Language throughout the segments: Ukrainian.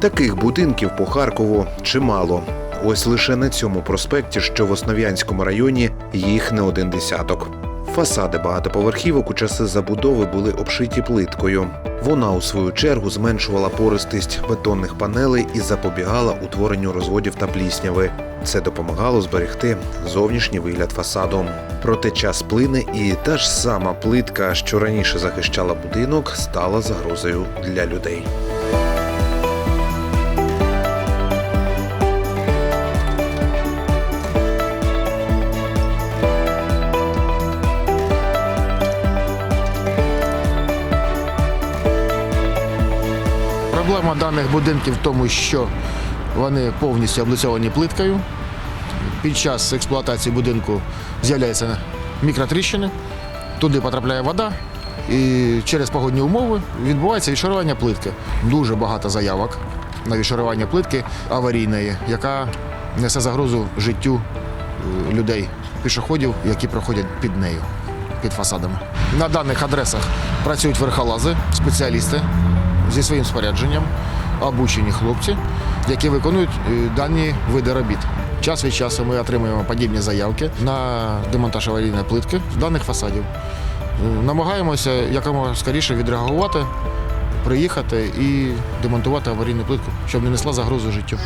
Таких будинків по Харкову чимало. Ось лише на цьому проспекті, що в Основ'янському районі, їх не один десяток. Фасади багатоповерхівок у часи забудови були обшиті плиткою. Вона, у свою чергу, зменшувала пористість бетонних панелей і запобігала утворенню розводів та плісняви. Це допомагало зберегти зовнішній вигляд фасаду. Проте час плине, і та ж сама плитка, що раніше захищала будинок, стала загрозою для людей. Проблема даних будинків в тому, що вони повністю облицьовані плиткою. Під час експлуатації будинку з'являються мікротріщини, туди потрапляє вода, і через погодні умови відбувається відшарування плитки. Дуже багато заявок на відшарування плитки аварійної, яка несе загрозу життю е, людей, пішоходів, які проходять під нею, під фасадами. На даних адресах працюють верхолази, спеціалісти зі своїм спорядженням, обучені хлопці, які виконують е, дані види робіт. Час від часу ми отримуємо подібні заявки на демонтаж аварійної плитки даних фасадів. Е, Намагаємося якомога скоріше відреагувати, приїхати і демонтувати аварійну плитку, щоб не несла загрозу життю.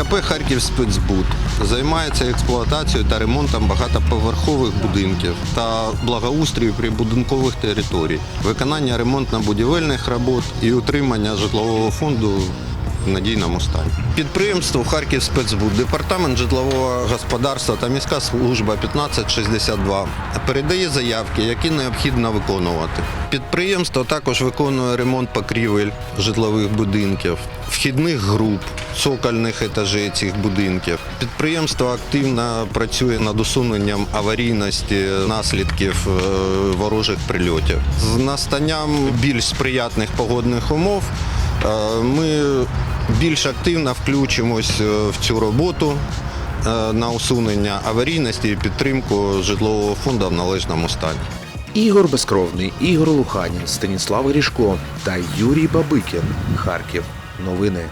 КП Харків спецбуд займається експлуатацією та ремонтом багатоповерхових будинків та благоустрою прибудинкових територій, виконання ремонтно-будівельних робот і утримання житлового фонду надійному стані. Підприємство Харків спецбуд, департамент житлового господарства та міська служба 1562 передає заявки, які необхідно виконувати. Підприємство також виконує ремонт покрівель житлових будинків, вхідних груп, цокольних етажей цих будинків. Підприємство активно працює над усуненням аварійності наслідків е, ворожих прильотів. З настанням більш сприятних погодних умов ми більш активно включимось е, в цю роботу е, на усунення аварійності і підтримку житлового фонду в належному стані. Ігор Безкровний, Ігор Луханін, Станіслав Грішко та Юрій Бабикін. Харків. Новини.